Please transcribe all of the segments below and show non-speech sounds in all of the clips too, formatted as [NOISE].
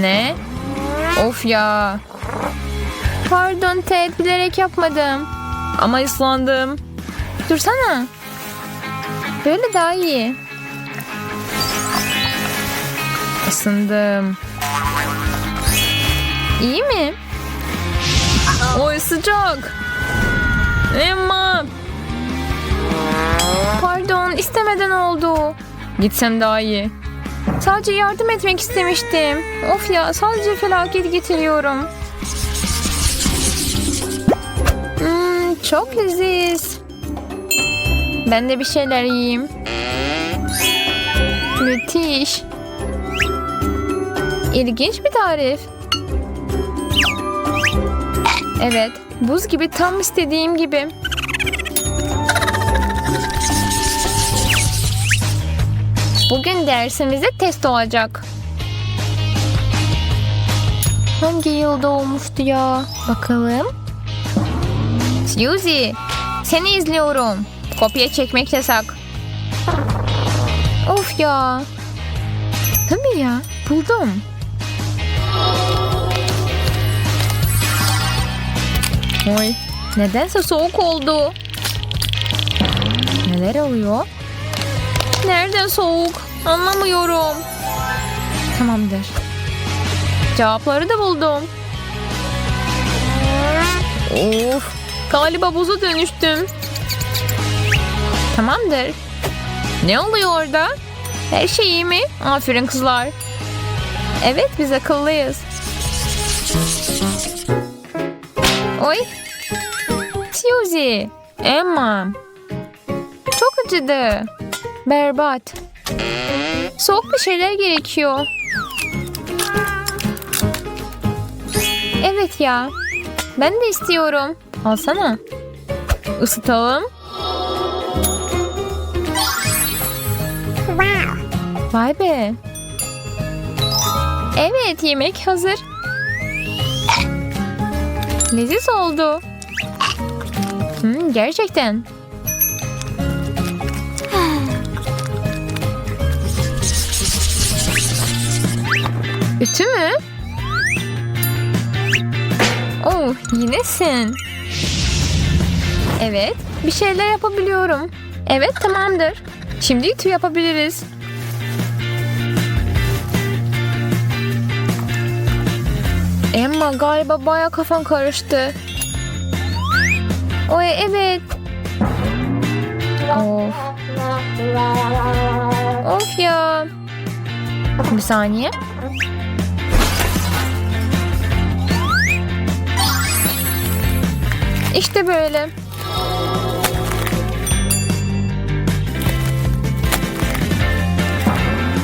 Ne? Of ya. Pardon Ted bilerek yapmadım. Ama ıslandım. Dursana. Böyle daha iyi. Isındım. İyi mi? Oy sıcak. Emma. Pardon istemeden oldu. Gitsem daha iyi. Sadece yardım etmek istemiştim. Of ya sadece felaket getiriyorum. Hmm, çok leziz. Ben de bir şeyler yiyeyim. Müthiş. İlginç bir tarif. Evet, buz gibi tam istediğim gibi. Bugün dersimizde test olacak. Hangi yılda olmuştu ya? Bakalım. Suzy, seni izliyorum. Kopya çekmek yasak. Of ya. Tabii ya, buldum. Oy, nedense soğuk oldu. Neler oluyor? Nereden soğuk? Anlamıyorum. Tamamdır. Cevapları da buldum. Of, galiba buza dönüştüm. Tamamdır. Ne oluyor orada? Her şey iyi mi? Aferin kızlar. Evet biz akıllıyız. Oy. Suzy. Emma. Çok acıdı. Berbat. Soğuk bir şeyler gerekiyor. Evet ya. Ben de istiyorum. Alsana. Isıtalım. Vay be. Evet yemek hazır. Leziz oldu. Hmm, gerçekten. Ütü mü? Oh, yine sen. Evet, bir şeyler yapabiliyorum. Evet, tamamdır. Şimdi ütü yapabiliriz. Emma galiba baya kafan karıştı. Oy evet. Of. Of ya. Bir saniye. İşte böyle.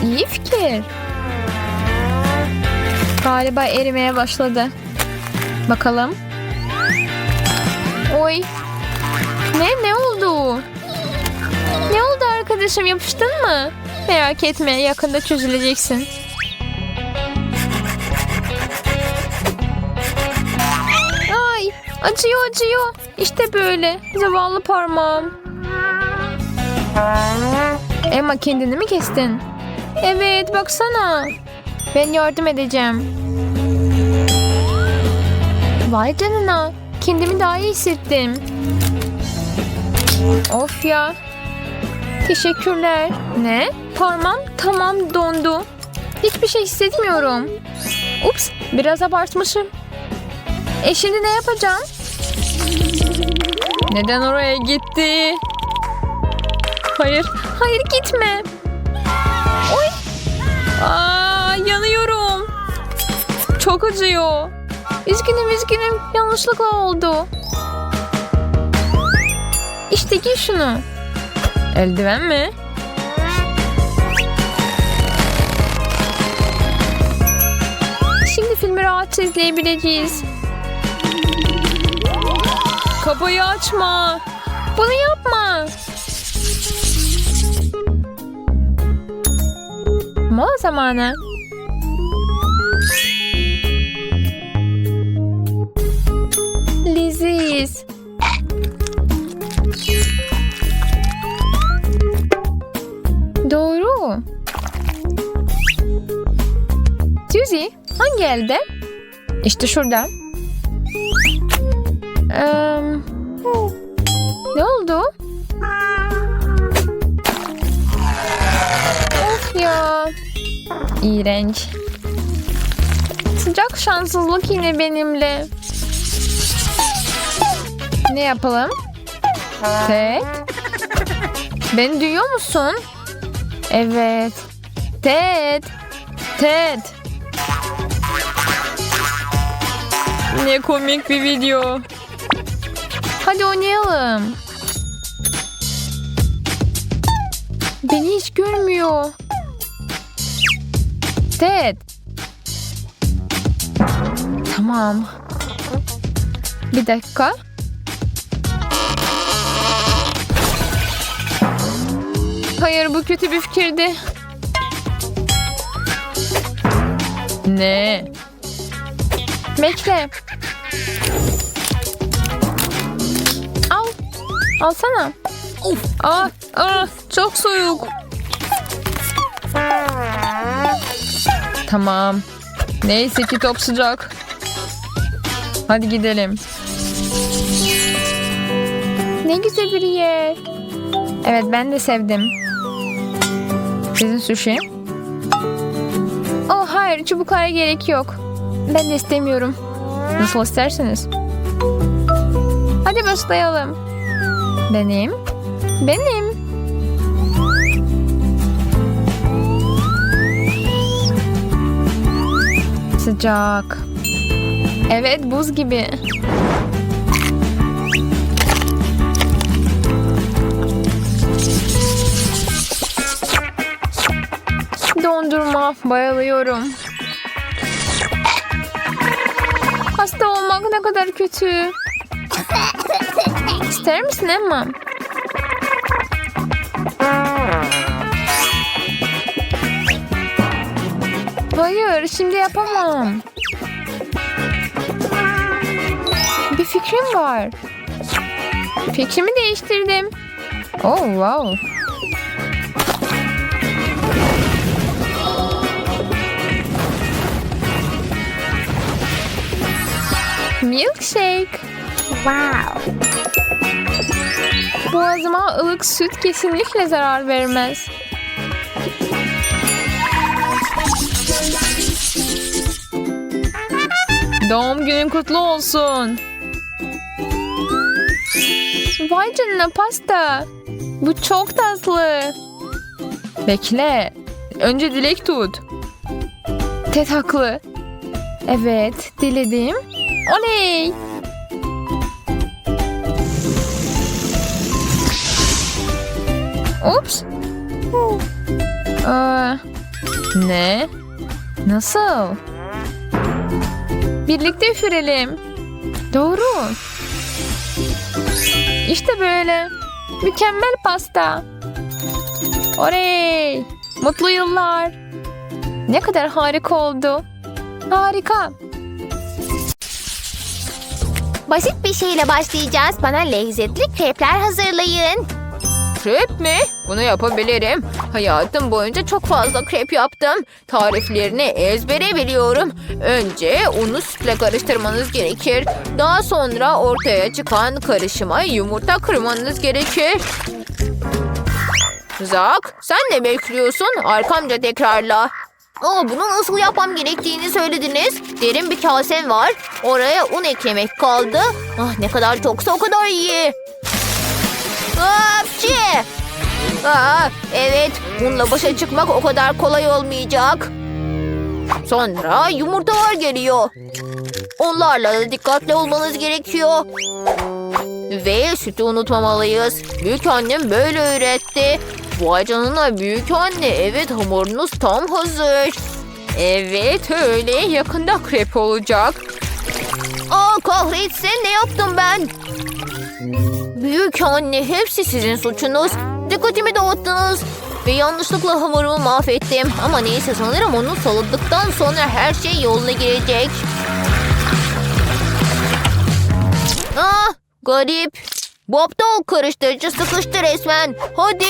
İyi fikir. Galiba erimeye başladı. Bakalım. Oy. Ne ne oldu? Ne oldu arkadaşım yapıştın mı? Merak etme yakında çözüleceksin. Acıyor acıyor. İşte böyle zavallı parmağım. Emma kendini mi kestin? Evet baksana. Ben yardım edeceğim. Vay canına. Kendimi daha iyi hissettim. Of ya. Teşekkürler. Ne? Parmağım tamam dondu. Hiçbir şey hissetmiyorum. Ups biraz abartmışım. E şimdi ne yapacağım? Neden oraya gitti? Hayır, hayır gitme. Oy. Aa, yanıyorum. Çok acıyor. Üzgünüm üzgünüm yanlışlıkla oldu. İşte giy şunu. Eldiven mi? Şimdi filmi rahatça izleyebileceğiz. Kapıyı açma. Bunu yapma. Mola zamanı. Leziz. Doğru. Suzy, Hangi elde? İşte şurada. Eee, İğrenç. Sıcak şanssızlık yine benimle. Ne yapalım? Ted? Beni duyuyor musun? Evet. Ted. Ted. Ne komik bir video. Hadi oynayalım. Beni hiç görmüyor. Ted. Tamam. Bir dakika. Hayır bu kötü bir fikirdi. Ne? Bekle. Al. Alsana. Of. Ah, ah, çok soğuk. Tamam. Neyse ki top sıcak. Hadi gidelim. Ne güzel bir yer. Evet ben de sevdim. Sizin sushi? Oh hayır çubuklara gerek yok. Ben de istemiyorum. Nasıl isterseniz. Hadi başlayalım. Benim. Benim. Sıcak. Evet buz gibi. Dondurma bayılıyorum. Hasta olmak ne kadar kötü. İster misin Emma? Hayır, şimdi yapamam. Bir fikrim var. Fikrimi değiştirdim. Oh, wow. Milkshake. Wow. Boğazıma ılık süt kesinlikle zarar vermez. Doğum günün kutlu olsun. Vay canına pasta. Bu çok tatlı. Bekle. Önce dilek tut. Ted haklı. Evet, diledim. Oley! Ups. Aa, ne? Nasıl? Birlikte üfürelim. Doğru. İşte böyle. Mükemmel pasta. Oley! Mutlu yıllar. Ne kadar harika oldu. Harika. Basit bir şeyle başlayacağız. Bana lezzetli krepler hazırlayın. Krep mi? Bunu yapabilirim. Hayatım boyunca çok fazla krep yaptım. Tariflerini ezbere biliyorum. Önce unu sütle karıştırmanız gerekir. Daha sonra ortaya çıkan karışıma yumurta kırmanız gerekir. Zak, sen ne bekliyorsun? Arkamca tekrarla. Aa, bunu nasıl yapmam gerektiğini söylediniz. Derin bir kasem var. Oraya un eklemek kaldı. Ah ne kadar çoksa o kadar iyi. Hapşi! Aa, evet, bununla başa çıkmak o kadar kolay olmayacak. Sonra yumurtalar geliyor. Onlarla da dikkatli olmanız gerekiyor. Ve sütü unutmamalıyız. Büyük annem böyle öğretti. Vay canına büyük anne. Evet hamurunuz tam hazır. Evet öyle yakında krep olacak. Aa kahretsin ne yaptım ben? Büyük anne hepsi sizin suçunuz. Dikkatimi dağıttınız. Ve yanlışlıkla hamurumu mahvettim. Ama neyse sanırım onu salladıktan sonra her şey yoluna girecek. Ah garip. Bu aptal karıştırıcı sıkıştı resmen. Hadi.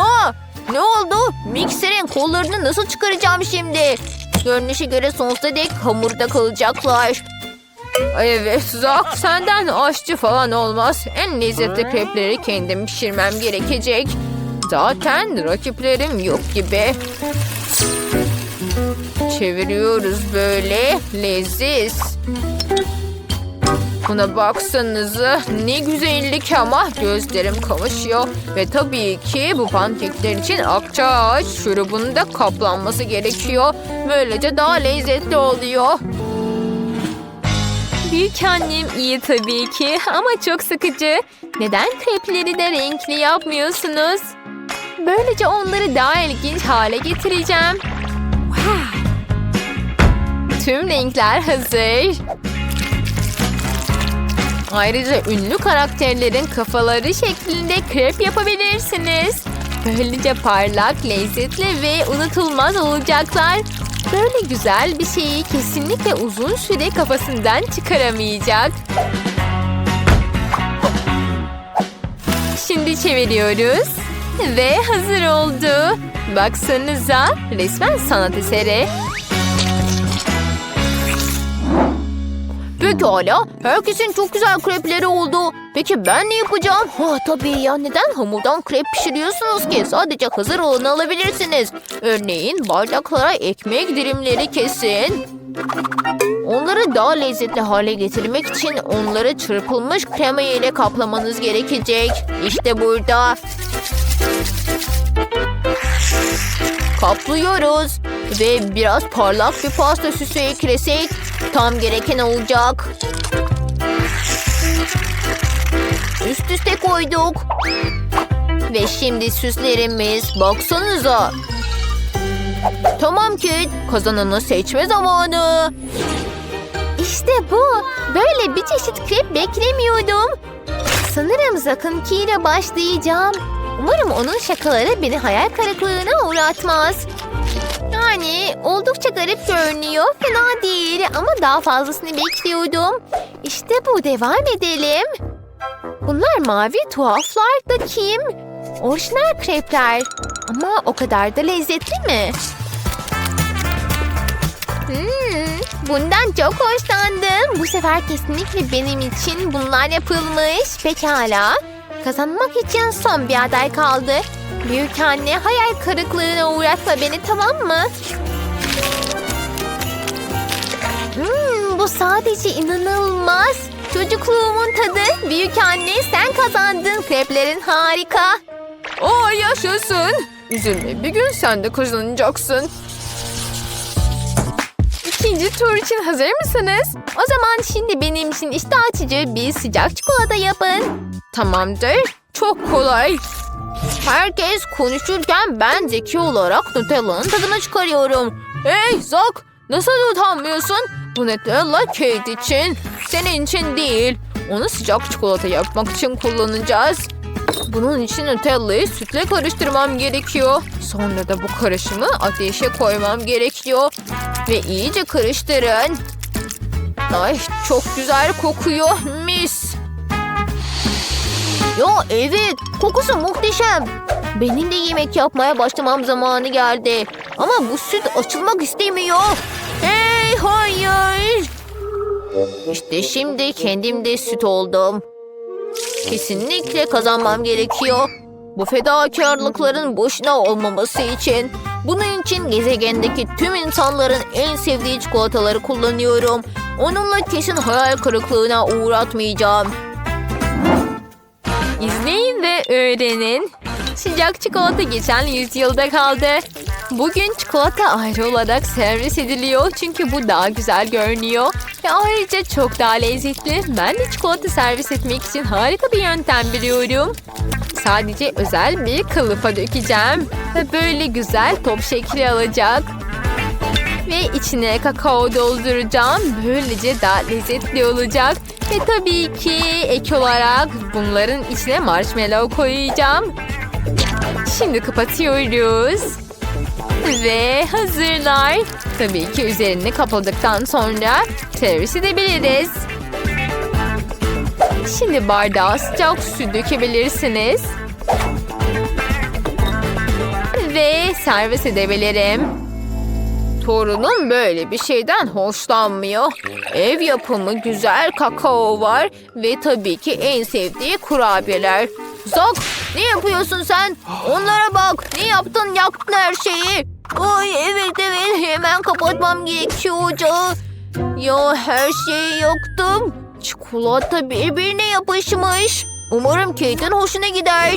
Aa, ne oldu? Mikserin kollarını nasıl çıkaracağım şimdi? Görünüşe göre sonsuza dek hamurda kalacaklar. Evet Zak senden aşçı falan olmaz. En lezzetli krepleri kendim pişirmem gerekecek. Zaten rakiplerim yok gibi. Çeviriyoruz böyle. Leziz. Buna baksanıza ne güzellik ama gözlerim kamaşıyor. Ve tabii ki bu pankekler için akçaağaç şurubunun da kaplanması gerekiyor. Böylece daha lezzetli oluyor. Büyük annem iyi tabii ki ama çok sıkıcı. Neden krepleri de renkli yapmıyorsunuz? Böylece onları daha ilginç hale getireceğim. Tüm renkler hazır. Ayrıca ünlü karakterlerin kafaları şeklinde krep yapabilirsiniz. Böylece parlak, lezzetli ve unutulmaz olacaklar. Böyle güzel bir şeyi kesinlikle uzun süre kafasından çıkaramayacak. Şimdi çeviriyoruz. Ve hazır oldu. Baksanıza resmen sanat eseri. Pekala. Herkesin çok güzel krepleri oldu. Peki ben ne yapacağım? Ha tabii ya neden hamurdan krep pişiriyorsunuz ki? Sadece hazır olanı alabilirsiniz. Örneğin bardaklara ekmek dilimleri kesin. Onları daha lezzetli hale getirmek için onları çırpılmış krema ile kaplamanız gerekecek. İşte burada. Kaplıyoruz. Ve biraz parlak bir pasta süsü eklesek tam gereken olacak. Üst üste koyduk. Ve şimdi süslerimiz. Baksanıza. Tamam Kit. Kazananı seçme zamanı. İşte bu. Böyle bir çeşit krep beklemiyordum. Sanırım Zak'ınki ile başlayacağım. Umarım onun şakaları beni hayal kırıklığına uğratmaz. Yani oldukça garip görünüyor. Fena değil ama daha fazlasını bekliyordum. İşte bu devam edelim. Bunlar mavi tuhaflar da kim? Orijinal krepler. Ama o kadar da lezzetli mi? Hmm, bundan çok hoşlandım. Bu sefer kesinlikle benim için bunlar yapılmış. Pekala. Kazanmak için son bir aday kaldı. Büyük anne hayal kırıklığına uğratma beni tamam mı? Hmm, bu sadece inanılmaz. Çocukluğumun tadı. Büyük anne sen kazandın. Kreplerin harika. Aa yaşasın. Üzülme bir gün sen de kazanacaksın. İkinci tur için hazır mısınız? O zaman şimdi benim için iştah açıcı bir sıcak çikolata yapın. Tamamdır. Çok kolay. Herkes konuşurken ben zeki olarak Nutella'nın tadını çıkarıyorum. Hey Zak nasıl utanmıyorsun? Bu Nutella Kate için. Senin için değil. Onu sıcak çikolata yapmak için kullanacağız. Bunun için Nutella'yı sütle karıştırmam gerekiyor. Sonra da bu karışımı ateşe koymam gerekiyor. Ve iyice karıştırın. Ay çok güzel kokuyor. Mis. Ya evet, kokusu muhteşem. Benim de yemek yapmaya başlamam zamanı geldi. Ama bu süt açılmak istemiyor. Hey hayır. İşte şimdi kendimde süt oldum. Kesinlikle kazanmam gerekiyor. Bu fedakarlıkların boşuna olmaması için. Bunun için gezegendeki tüm insanların en sevdiği çikolataları kullanıyorum. Onunla kesin hayal kırıklığına uğratmayacağım. İzleyin ve öğrenin. Sıcak çikolata geçen yüzyılda kaldı. Bugün çikolata ayrı olarak servis ediliyor çünkü bu daha güzel görünüyor. Ve ayrıca çok daha lezzetli. Ben de çikolata servis etmek için harika bir yöntem biliyorum. Sadece özel bir kılıfa dökeceğim. Ve böyle güzel top şekli alacak. Ve içine kakao dolduracağım. Böylece daha lezzetli olacak. Ve tabii ki ek olarak bunların içine marshmallow koyacağım. Şimdi kapatıyoruz. Ve hazırlar. Tabii ki üzerini kapadıktan sonra servis edebiliriz. Şimdi bardağa sıcak su dökebilirsiniz. Ve servis edebilirim. Torunum böyle bir şeyden hoşlanmıyor. Ev yapımı güzel kakao var ve tabii ki en sevdiği kurabiyeler. Zak ne yapıyorsun sen? Onlara bak. Ne yaptın? Yaktın her şeyi. Ay evet evet hemen kapatmam gerekiyor ocağı. Ya her şeyi yaktım. Çikolata birbirine yapışmış. Umarım Kate'in hoşuna gider.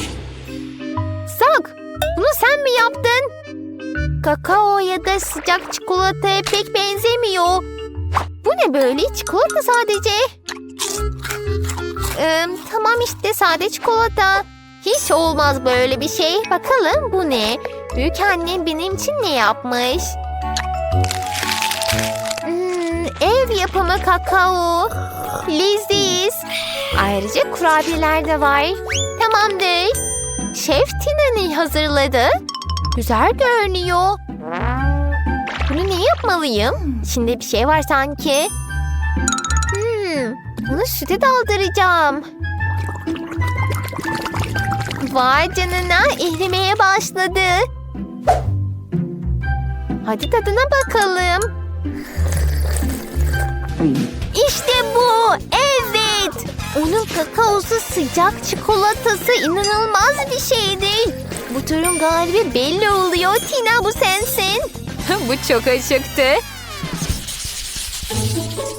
Sak, bunu sen mi yaptın? Kakao ya da sıcak çikolataya pek benzemiyor. Bu ne böyle? Çikolata sadece. Ee, tamam işte sade çikolata. Hiç olmaz böyle bir şey. Bakalım bu ne? Büyük annem benim için ne yapmış? Hmm, ev yapımı kakao. Leziz. Ayrıca kurabiyeler de var. Tamamdır. Şef Tina'nı hazırladı. Güzel görünüyor. Bunu ne yapmalıyım? İçinde bir şey var sanki. Hmm, bunu süte daldıracağım. Vay canına erimeye başladı. Hadi tadına bakalım. İşte bu. Evet. Onun kakaosu sıcak çikolatası inanılmaz bir şeydir. Bu turun galibi belli oluyor. Tina bu sensin. [LAUGHS] Bu çok açıktı.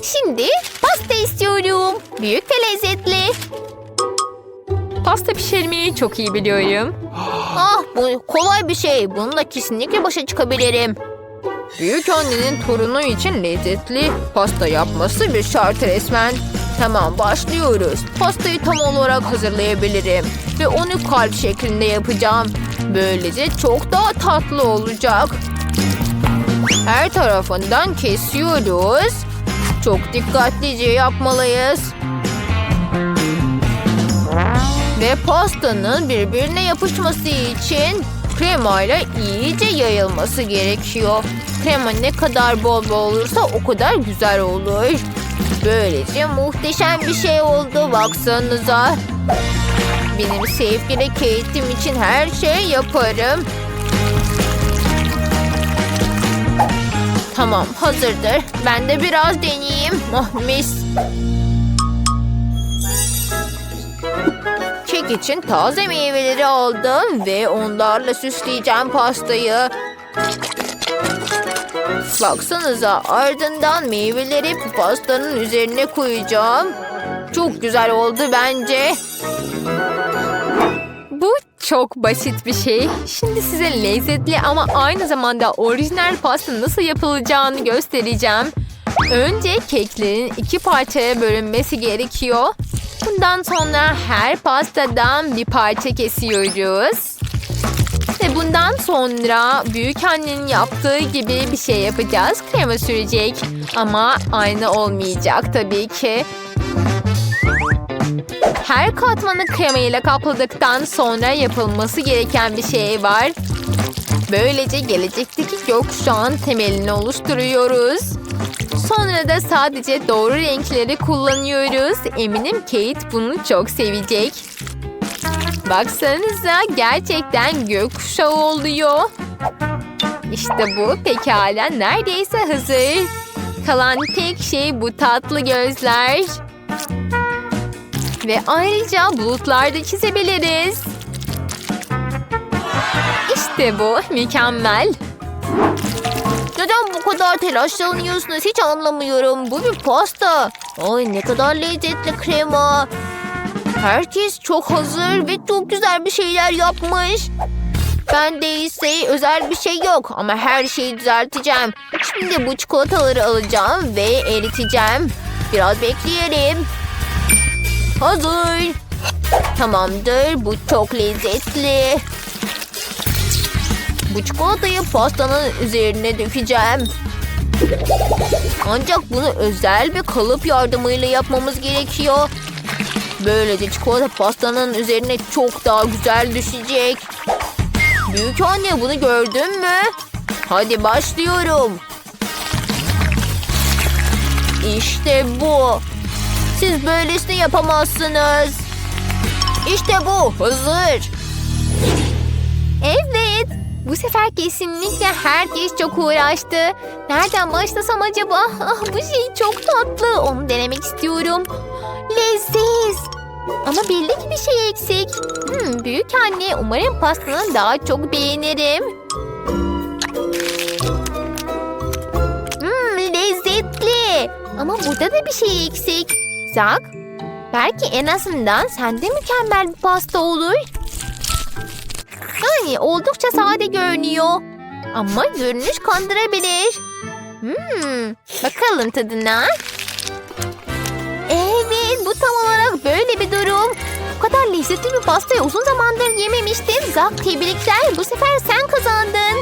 Şimdi pasta istiyorum. Büyük ve lezzetli. Pasta pişirmeyi çok iyi biliyorum. Ah bu kolay bir şey. Bununla kesinlikle başa çıkabilirim. Büyük annenin torunu için lezzetli pasta yapması bir şart resmen. Tamam başlıyoruz. Pastayı tam olarak hazırlayabilirim. Ve onu kalp şeklinde yapacağım. Böylece çok daha tatlı olacak. Her tarafından kesiyoruz. Çok dikkatlice yapmalıyız. Ve pastanın birbirine yapışması için kremayla iyice yayılması gerekiyor. Krema ne kadar bol bol olursa o kadar güzel olur. Böylece muhteşem bir şey oldu baksanıza. Benim sevgili Kate'im için her şey yaparım. Tamam hazırdır. Ben de biraz deneyeyim. Oh mis. Kek için taze meyveleri aldım ve onlarla süsleyeceğim pastayı. Baksanıza ardından meyveleri pastanın üzerine koyacağım. Çok güzel oldu bence. Çok basit bir şey. Şimdi size lezzetli ama aynı zamanda orijinal pasta nasıl yapılacağını göstereceğim. Önce keklerin iki parçaya bölünmesi gerekiyor. Bundan sonra her pastadan bir parça kesiyoruz. Ve bundan sonra büyük annenin yaptığı gibi bir şey yapacağız. Krema sürecek. Ama aynı olmayacak tabii ki. Her katmanı krema ile kapladıktan sonra yapılması gereken bir şey var. Böylece gelecekteki gökkuşağın temelini oluşturuyoruz. Sonra da sadece doğru renkleri kullanıyoruz. Eminim Kate bunu çok sevecek. Baksanıza gerçekten gökkuşağı oluyor. İşte bu pekala neredeyse hazır. Kalan tek şey bu tatlı gözler. Ve ayrıca bulutlar da çizebiliriz. İşte bu mükemmel. Neden bu kadar telaşlanıyorsunuz hiç anlamıyorum. Bu bir pasta. Ay ne kadar lezzetli krema. Herkes çok hazır ve çok güzel bir şeyler yapmış. Ben ise özel bir şey yok ama her şeyi düzelteceğim. Şimdi bu çikolataları alacağım ve eriteceğim. Biraz bekleyelim. Hazır. Tamamdır. Bu çok lezzetli. Bu çikolatayı pastanın üzerine dökeceğim. Ancak bunu özel bir kalıp yardımıyla yapmamız gerekiyor. Böylece çikolata pastanın üzerine çok daha güzel düşecek. Büyük anne bunu gördün mü? Hadi başlıyorum. İşte bu. Siz böylesini yapamazsınız. İşte bu. Hazır. Evet. Bu sefer kesinlikle herkes çok uğraştı. Nereden başlasam acaba? Ah, bu şey çok tatlı. Onu denemek istiyorum. Leziz. Ama belli ki bir şey eksik. Hmm, büyük anne umarım pastanı daha çok beğenirim. Hmm, lezzetli. Ama burada da bir şey eksik. Zak, belki en azından sende mükemmel bir pasta olur. Yani oldukça sade görünüyor. Ama görünüş kandırabilir. Hmm, bakalım tadına. Evet, bu tam olarak böyle bir durum. Bu kadar lezzetli bir pastayı uzun zamandır yememiştim. Zak tebrikler, bu sefer sen kazandın.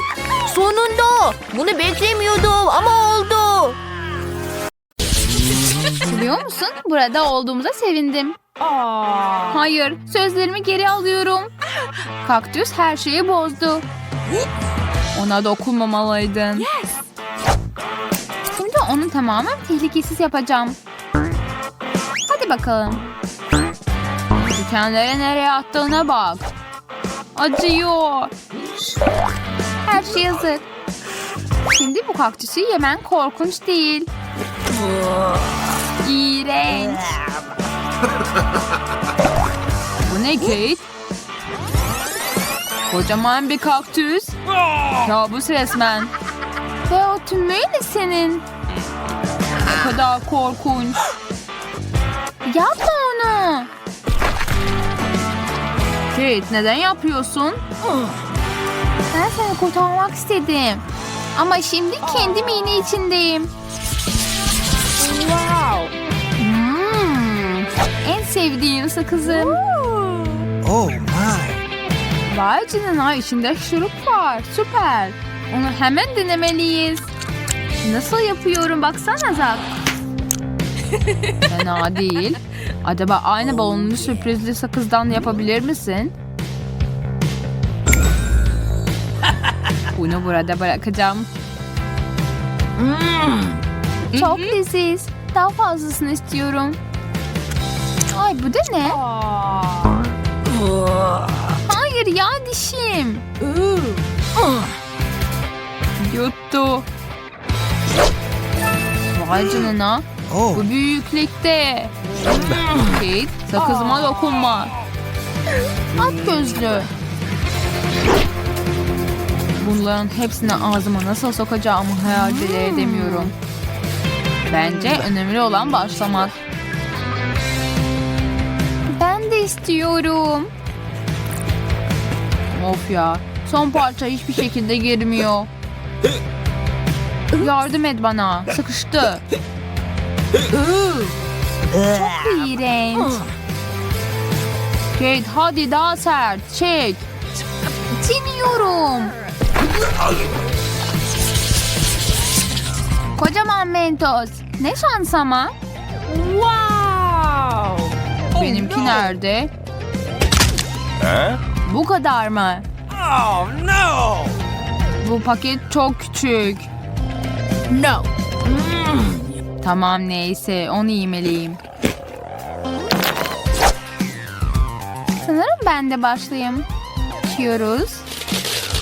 Sonunda. Bunu beklemiyordum ama oldu. Biliyor musun? Burada olduğumuza sevindim. Hayır, sözlerimi geri alıyorum. Kaktüs her şeyi bozdu. Ona dokunmamalıydın. Şimdi onu tamamen tehlikesiz yapacağım. Hadi bakalım. Dikenleri nereye attığına bak. Acıyor. Her şey hazır. Şimdi bu kaktüsü yemen korkunç değil. İğrenç. Bu ne Kate? Kocaman bir kaktüs. Kabus resmen. Ve o tümüyle senin. Ne kadar korkunç. Yapma onu. Kate neden yapıyorsun? Ben seni kurtarmak istedim. Ama şimdi kendim iğne içindeyim. En sevdiğim sakızım. Oh my. Vay canına içinde şurup var. Süper. Onu hemen denemeliyiz. Nasıl yapıyorum baksana Zak. [LAUGHS] Fena değil. Acaba aynı balonlu sürprizli sakızdan yapabilir misin? Bunu burada bırakacağım. Çok leziz. Daha fazlasını istiyorum. Ay bu da ne? Hayır ya dişim. Yuttu. Vay canına. Oh, Bu büyüklükte. Kate sakızıma dokunma. At gözlü. Bunların hepsini ağzıma nasıl sokacağımı hayal bile edemiyorum. Bence önemli olan başlamak. İstiyorum. Of ya. Son parça hiçbir şekilde girmiyor. Yardım et bana. Sıkıştı. Çok iğrenç. Kate hadi daha sert. Çek. Deniyorum. Kocaman mentos. Ne şans ama. Wow. Benimki nerede? Bu kadar mı? oh no! Bu paket çok küçük. No. Tamam neyse onu yemeliyim. Sanırım ben de başlayayım. İçiyoruz.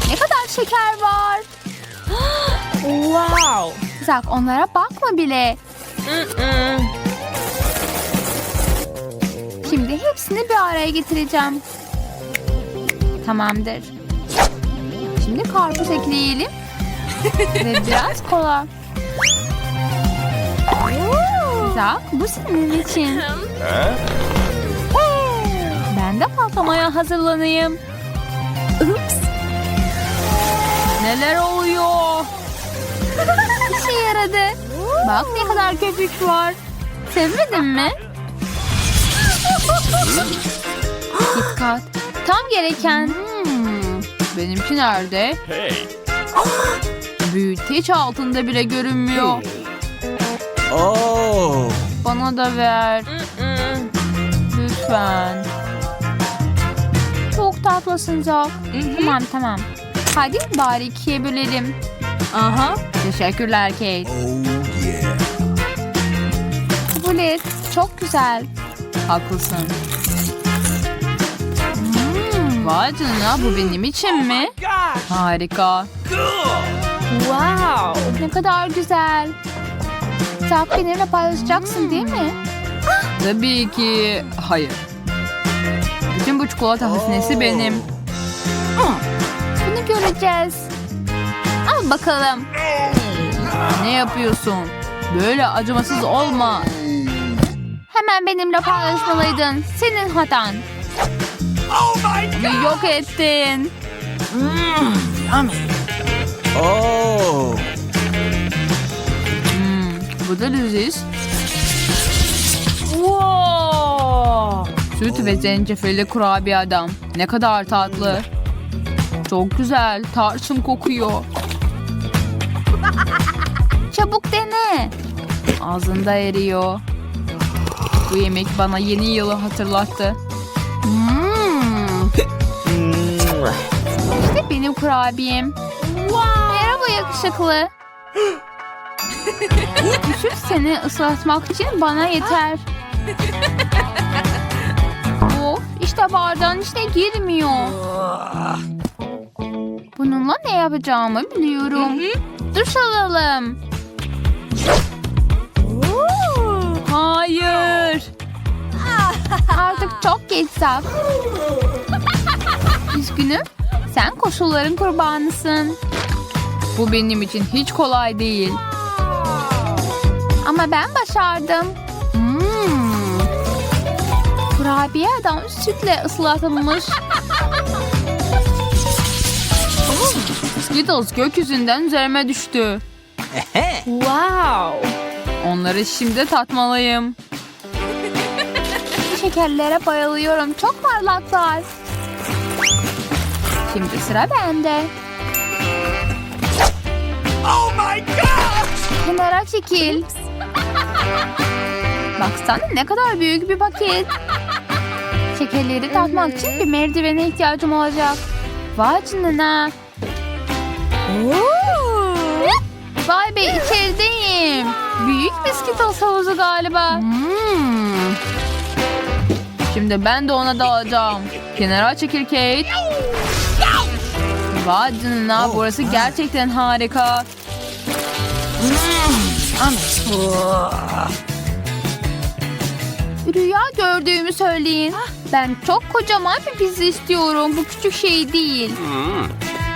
Ne kadar şeker var. [GASPS] wow. Zak onlara bakma bile. Şimdi hepsini bir araya getireceğim. Tamamdır. Şimdi karpuz ekleyelim. [LAUGHS] Ve biraz kola. Zak bu senin için. Ben de patlamaya hazırlanayım. Ups. Neler oluyor? [LAUGHS] İşe yaradı. Bak ne kadar köpük var. Sevmedin mi? Dikkat. Tam gereken. Hmm. Benimki nerede? Büyüteç altında bile görünmüyor. Oh, Bana da ver. Lütfen. Çok tatlısın Zak. Tamam tamam. Hadi bari ikiye bölelim. Aha. Teşekkürler Kate. oh yeah. Kabul et. Çok güzel. Haklısın. Hmm. Vay canına bu benim için mi? God, Harika. Wow. Ne kadar güzel. Sen benimle paylaşacaksın değil mi? Tabii ki. Hayır. Bütün bu çikolata hazinesi benim. Bunu göreceğiz. Al bakalım. Ne yapıyorsun? Böyle acımasız olma. Hemen benimle paylaşmalıydın. Senin hatan. Oh my God. Yok ettin. Oh. Hmm, bu da leziz. Wow. Süt ve zencefilli kurabiye adam. Ne kadar tatlı. Çok güzel. Tarçın kokuyor. [LAUGHS] Çabuk dene. Ağzında eriyor. Bu yemek bana yeni yılı hatırlattı. Hmm. İşte benim kurabiyem. Merhaba yakışıklı. Düşür seni ıslatmak için bana yeter. Of işte bardağın içine girmiyor. Bununla ne yapacağımı biliyorum. Duş alalım. Hayır. [LAUGHS] Artık çok geç. [LAUGHS] Üzgünüm. Sen koşulların kurbanısın. Bu benim için hiç kolay değil. Ama ben başardım. Hmm. Kurabiye adam sütle ıslatılmış. [LAUGHS] Skittles gökyüzünden üzerime düştü. Wow. Onları şimdi tatmalıyım. Şekerlere bayılıyorum. Çok parlaklar. Şimdi sıra bende. Oh my gosh. Kenara çekil. Baksana ne kadar büyük bir paket. Şekerleri tatmak için bir merdivene ihtiyacım olacak. Vay canına. Vay be içerideyim. Büyük Skittles havuzu galiba. Şimdi ben de ona dalacağım. Kenara çekil Kate. Vay canına burası gerçekten harika. Rüya gördüğümü söyleyin. Ben çok kocaman bir pizza istiyorum. Bu küçük şey değil.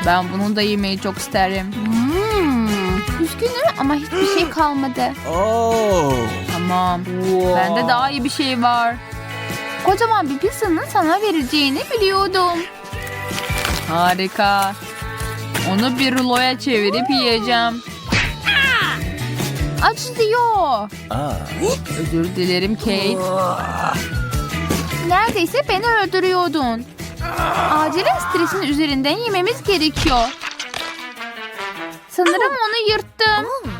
Ben bunu da yemeyi çok isterim. Üzgünüm ama hiçbir şey [GASPS] kalmadı. Oh. Tamam. Bende daha iyi bir şey var. Kocaman bir pizzanın sana vereceğini biliyordum. Harika. Onu bir ruloya çevirip yiyeceğim. Acıtıyor. Ah. Özür dilerim Kate. Neredeyse beni öldürüyordun. Acilen stresin üzerinden yememiz gerekiyor. Sanırım onu yırttım.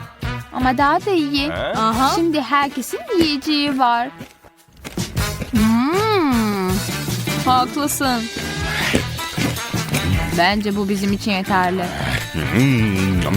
Ama daha da iyi. Şimdi herkesin yiyeceği var. Hmm. Haklısın. Bence bu bizim için yeterli. Mm, nom.